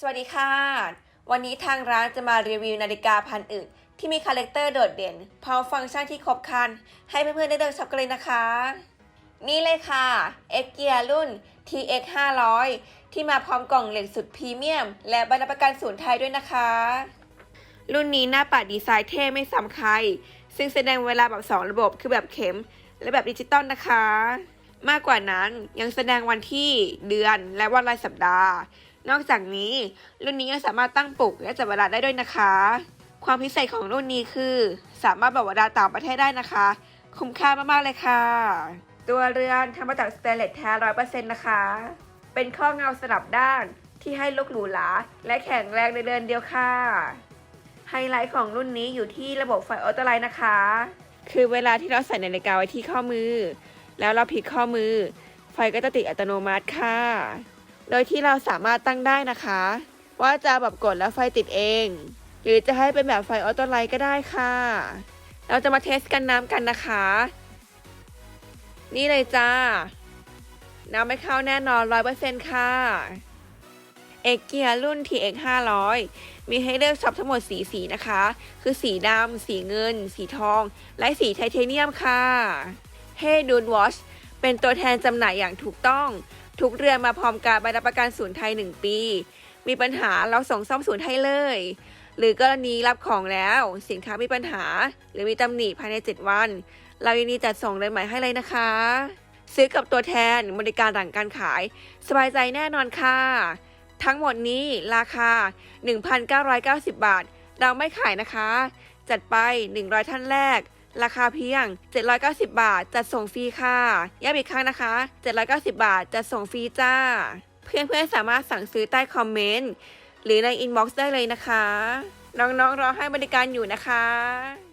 สวัสดีค่ะ วันนี้ทางร้านจะมารีวิวนาฬิกาพันอึดที่มีคาแรคเตอร์โดดเด่นพร้อมฟังก์ชันที่ครบครัน ให้เพื่อนๆได้เดินช็อปกันเลยนะคะ นี่เลยค่ะ X Gear รุ่น TX 500ที่มาพร้อมกล่องเหล็กสุดพรีเมียม และใบรับประกันศูนย์ไทยด้วยนะคะ รุ่นนี้หน้าปัดดีไซน์เท่ไม่ซ้ำใคร ซึ่งแสดงเวลาแบบ 2 ระบบคือแบบเข็ม และแบบดิจิตอลนะคะ มากกว่านั้นยังแสดงวันที่เดือนและวันรายสัปดาห์ นอกจากนี้ รุ่นนี้ยังสามารถตั้งปลุกและจับเวลาได้ด้วยนะคะ ความพิเศษของรุ่นนี้คือ สามารถบอกเวลาต่างประเทศได้นะคะ คุ้มค่ามากๆเลยค่ะ ตัวเรือนทำมาจากสเตนเลสแท้ร้อยเปอร์เซ็นต์นะคะ เป็นข้อเงาสลับด้านที่ให้ลุกหรูหราและแข็งแรงในเดือนเดียวค่ะ ไฮไลท์ของรุ่นนี้อยู่ที่ระบบไฟออโต้ไลท์นะคะ คือเวลาที่เราใส่นาฬิกาไว้ที่ข้อมือ แล้วเราพลิกข้อมือ ไฟก็จะติดอัตโนมัติค่ะ โดยที่เราสามารถตั้งได้นะคะ ว่าจะแบบกดแล้วไฟติดเอง หรือจะให้เป็นแบบไฟออโต้ไลท์ก็ได้ค่ะ เราจะมาเทสกันน้ำกันนะคะ นี่เลยจ้า น้ำไม่เข้าแน่นอนร้อยเปอร์เซ็นต์ค่ะเอกเกียรุ่น TX 500 มีให้เลือกช็อปทั้งหมดสีสีนะคะ คือสีดำ สีเงิน สีทอง และสีไทเทเนียมค่ะ Hey Dude Watch เป็นตัวแทนจำหน่ายอย่างถูกต้อง ทุกเรือนมาพร้อมการใบรับประกันศูนย์ไทย 1 ปี มีปัญหาเราส่งซ่อมศูนย์ให้เลย หรือกรณีรับของแล้วสินค้ามีปัญหา หรือมีตำหนิภายใน 7 วัน เรายินดีจัดส่งเลยใหม่ให้เลยนะคะ ซื้อกับตัวแทนบริการหลังการขาย สบายใจแน่นอนค่ะทั้งหมดนี้ราคา 1,990 บาท เราไม่ขายนะคะ จัดไป 100 ท่านแรก ราคาเพียง 790 บาท จัดส่งฟรีค่ะย้ำอีกครั้งนะคะ 790 บาท จัดส่งฟรีจ้า เพื่อนๆสามารถสั่งซื้อใต้คอมเมนต์หรือในอินบ็อกซ์ได้เลยนะคะ น้องๆรอให้บริการอยู่นะคะ